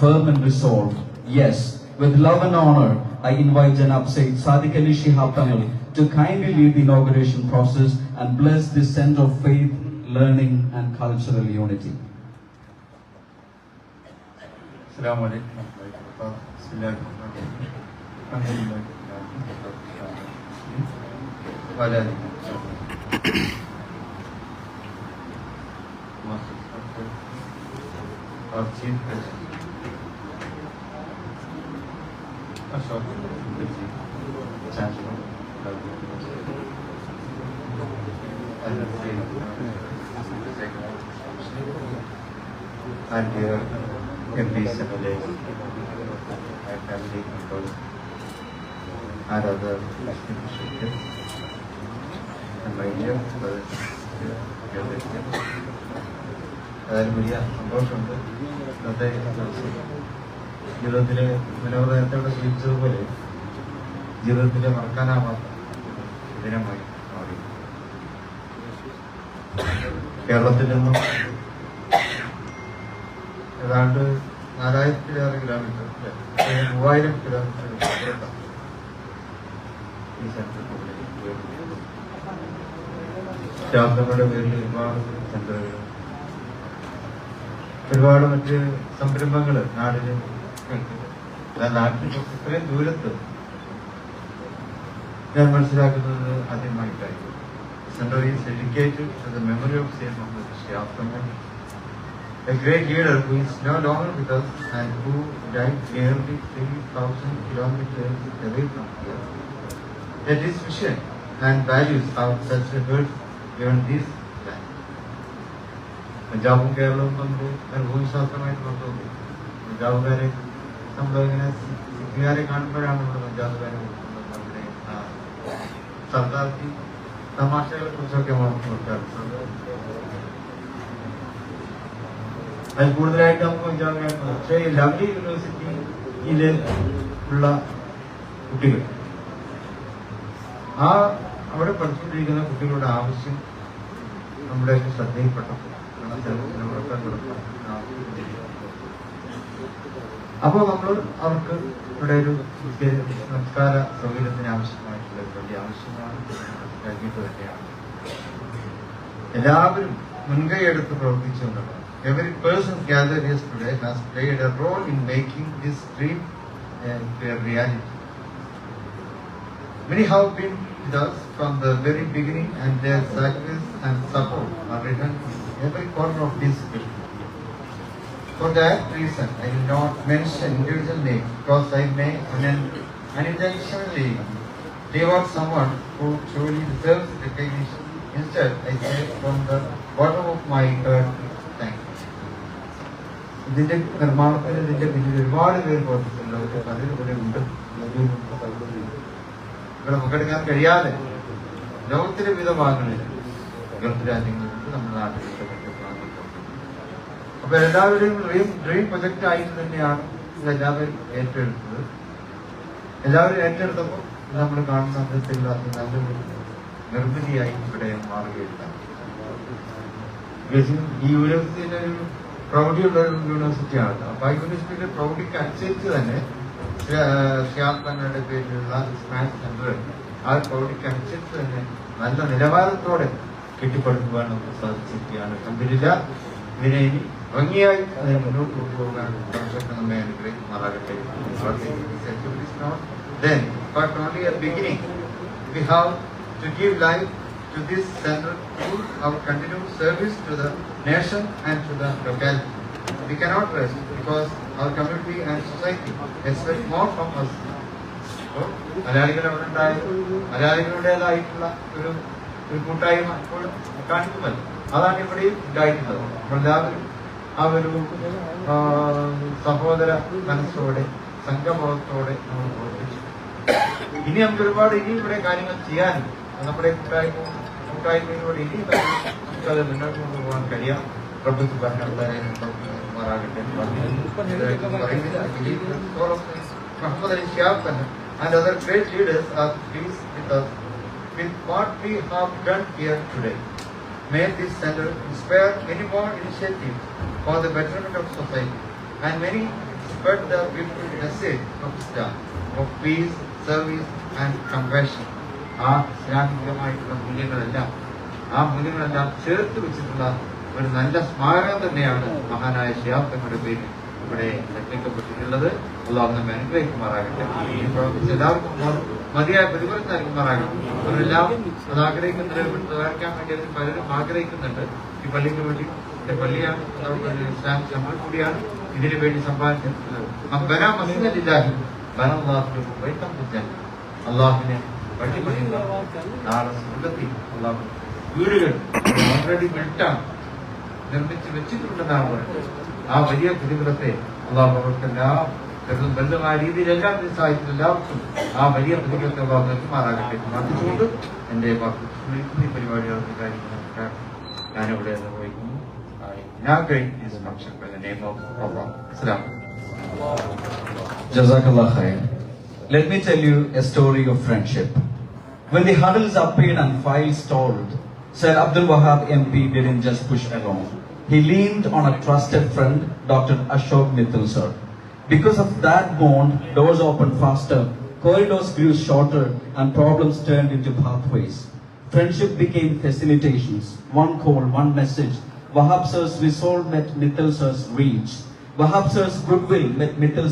firm and resolved. Yes, with love and honor, I invite Janab Said Sadiq Ali Shihab Tamil to kindly lead the inauguration process and bless this center of faith, learning, and cultural unity. السلام عليكم ورحمة الله وبركاته بسم الله الرحمن الرحيم الحمد لله رب العالمين وعلى آله وصحبه Our and the and dear MPs and LAs, my family members, and other distinguished guests, and my dear brothers here, here with me. അതായത് വലിയ സന്തോഷമുണ്ട് ഇന്നത്തെ ദിവസം ജീവിതത്തിലെ വിനോദ നേരത്തെ ഇവിടെ സൂചിച്ചതുപോലെ ജീവിതത്തിലെ മറക്കാനാവാത്ത ദിനമായി മാറി. കേരളത്തിൽ നിന്നും ഏതാണ്ട് നാലായിരത്തിലേറെ കിലോമീറ്റർ മൂവായിരം കിലോമീറ്റർ ഈ സെന്റർ ശാസ്ത്രങ്ങളുടെ പേരിൽ ഒരുപാട് സെന്ററുകൾ ഒരുപാട് മറ്റ് സംരംഭങ്ങൾ നാടിന് അതായത് നാട്ടിൽ ഇത്രയും ദൂരത്ത് ഞാൻ മനസ്സിലാക്കുന്നത് ആദ്യമായിട്ടായിരുന്നു centre is educated memory of Zain Muhammad Shiyaf a great leader who is no longer with us and who died nearly 3,000 kilometers away from here. That his vision and values have such a birth beyond this land. പഞ്ചാബും കേരളവും തമ്മിൽ ഒരു ഭൂമിശാസ്ത്രമായിട്ട് ബന്ധമുണ്ട് പഞ്ചാബുകാരെ നമ്മൾ ഇങ്ങനെ സിഖുകാരെ കാണുമ്പോഴാണ് നമ്മൾ പഞ്ചാബുകാരെ ഓർക്കുന്നത് നമ്മുടെ ആ സർദാർജി തമാശകളെ കുറിച്ചൊക്കെ ഓർക്കാറുണ്ട് അത് കൂടുതലായിട്ട് നമുക്ക് പഞ്ചാബുകാരെ പക്ഷേ ലവ്ലി യൂണിവേഴ്സിറ്റിയിൽ ഉള്ള കുട്ടികൾ. ആ അവിടെ പഠിച്ചുകൊണ്ടിരിക്കുന്ന കുട്ടികളുടെ ആവശ്യം നമ്മുടെ ശ്രദ്ധയിൽപ്പെട്ടപ്പോൾ അപ്പോൾ നമ്മൾ അവർക്ക് ഇവിടെ ഒരു സംസ്കാര സൗകര്യത്തിന് ആവശ്യമായിട്ടുള്ള ഒരു വലിയ ആവശ്യമാണ് നൽകിയിട്ട് തന്നെയാണ് എല്ലാവരും മുൻകൈ എടുത്ത് പ്രവർത്തിച്ചുകൊണ്ടാണ് Every person gathered here today has played a role in making this dream uh, a reality. Many have been with us from the very beginning and their sacrifice and support are written in every corner of this building. For that reason, I will not mention individual names because I may unin- unintentionally leave out someone who truly deserves recognition. Instead, I say from the bottom of my heart, thank you. ഇതിന്റെ നിർമ്മാണത്തിന് ഇതിന്റെ പിന്നിൽ ഒരുപാട് പേര് പ്രവർത്തിച്ചിട്ടുണ്ട് പലരും ഇവിടെ ഉണ്ട് ഇവിടെ പങ്കെടുക്കാൻ കഴിയാതെ ലോകത്തിലെ വിവിധ ഭാഗങ്ങളിൽ ഗൾഫ് രാജ്യങ്ങളിൽ നമ്മുടെ നാട്ടിൽ അപ്പൊ എല്ലാവരും ഡ്രീം ഡ്രീം പ്രൊജക്റ്റ് ആയിട്ട് തന്നെയാണ് ഇതെല്ലാവരും ഏറ്റെടുത്തത്. എല്ലാവരും ഏറ്റെടുത്തപ്പോൾ നമ്മൾ കാണുന്ന അന്തത്തിലുള്ള നല്ലൊരു നിർമ്മിതിയായി ഇവിടെ മാറുകയുണ്ടായി. ഈ യൂണിവേഴ്സിറ്റിയിലെ ഒരു പ്രൗഢിയുള്ള ഒരു യൂണിവേഴ്സിറ്റിയാണ് അപ്പൊ ആ യൂണിവേഴ്സിറ്റിയുടെ പ്രൗഢിക്ക് അനുസരിച്ച് തന്നെ ശ്യാം പേരിലുള്ള സ്മാഷ് സെന്റർ ആ പ്രൗഢിക്ക് അനുസരിച്ച് തന്നെ നല്ല നിലവാരത്തോടെ കെട്ടിപ്പടുക്കുവാൻ നമുക്ക് സാധിച്ചിരിക്കുകയാണ്. കമ്പനിയില്ല ഇതിനെ ഇനി ഭംഗിയായി അതിനെ മുന്നോട്ട് കൊണ്ടുപോകാൻ സർവശക്തൻ നമ്മെ അനുഗ്രഹിക്കുമാറാകട്ടെ Then, but only a beginning, we have to give life to this center through our continued service to the nation and to the locality. We cannot rest because our community and society expect more from us. അപ്പോൾ മലയാളികൾ അവിടെ ഉണ്ടായ മലയാളികളുടേതായിട്ടുള്ള ഒരു ഒരു കൂട്ടായ്മ ഇപ്പോൾ കാണിക്കുമല്ലോ അതാണ് ഇവിടെ ഉണ്ടായിട്ടുള്ളത് നമ്മളെല്ലാവരും ആ ഒരു സഹോദര മനസ്സോടെ സംഘബോധത്തോടെ നമ്മൾ പ്രവർത്തിച്ചു ഇനി നമുക്ക് ഒരുപാട് ഇനി ഇവിടെ കാര്യങ്ങൾ ചെയ്യാനുണ്ട് നമ്മുടെ കൂട്ടായ്മ കൂട്ടായ്മയിലൂടെ ഇനി നമുക്കത് മുന്നോട്ട് കൊണ്ടുപോകാൻ കഴിയാം. പ്രഭുത്വ ഭരണമാറാകട്ടെ and other great leaders are pleased with us with what we have done here today. May this center inspire many more initiatives for the betterment of society and many spread the beautiful message of Islam, of peace, service and compassion. ആ ഇസ്ലാമികമായിട്ടുള്ള മൂല്യങ്ങളെല്ലാം ആ മൂല്യങ്ങളെല്ലാം ചേർത്ത് വെച്ചിട്ടുള്ള ഒരു നല്ല സ്മാരകം തന്നെയാണ് മഹാനായ ശിയാബ്ദങ്ങളുടെ പേരിൽ ഇവിടെ നിർമ്മിക്കപ്പെട്ടിട്ടുള്ളത് അള്ളാഹു നമ്മെ അനുഗ്രഹിക്കുമാറാകട്ടെ ഈ എല്ലാവർക്കും മതിയായ പ്രതിഫലം നൽകുമാറാകട്ടെ അവരെല്ലാം അത് ആഗ്രഹിക്കുന്നതിന് വരയ്ക്കാൻ വേണ്ടി പലരും ആഗ്രഹിക്കുന്നുണ്ട്. ഈ പള്ളിക്ക് വേണ്ടി എന്റെ പള്ളിയാണ്. അതുകൊണ്ട് ഇസ്ലാം നമ്മൾ കൂടിയാണ്. ഇതിനു വേണ്ടി സമ്പാദിച്ചിട്ടുള്ളത് ബനാ പണിയുക നാളെ വെച്ചിട്ടുണ്ടെന്നാണ് പറയുന്നത്. ആ വലിയ പ്രതിഫലത്തെ അള്ളാഹു അവർക്കെല്ലാം ചെറുതും വലുതുമായ രീതിയിൽ എല്ലാ സാഹിത്യത്തിൽ എല്ലാവർക്കും ആ വലിയ പ്രതിഫലത്തെ അള്ളാഹു നൽകുമാറാകട്ടെ പ്രാർത്ഥിച്ചുകൊണ്ട് എന്റെ വാക്ക് ഈ പരിപാടികൾക്ക് കാര്യങ്ങൾ ഞാനിവിടെ നിർവഹിക്കുന്നു inaugurate this function by the name of Allah. Islam. Jazakallah khair. Let me tell you a story of friendship. When the huddles appeared and files stalled, Sir Abdul Wahab MP didn't just push along. He leaned on a trusted friend, Dr. Ashok Mittal sir. Because of that bond, doors opened faster, corridors grew shorter, and problems turned into pathways. Friendship became facilitations. One call, one message. Wahab sir's resolve met Mittal sir's reach. Wahab sir's goodwill met Mittal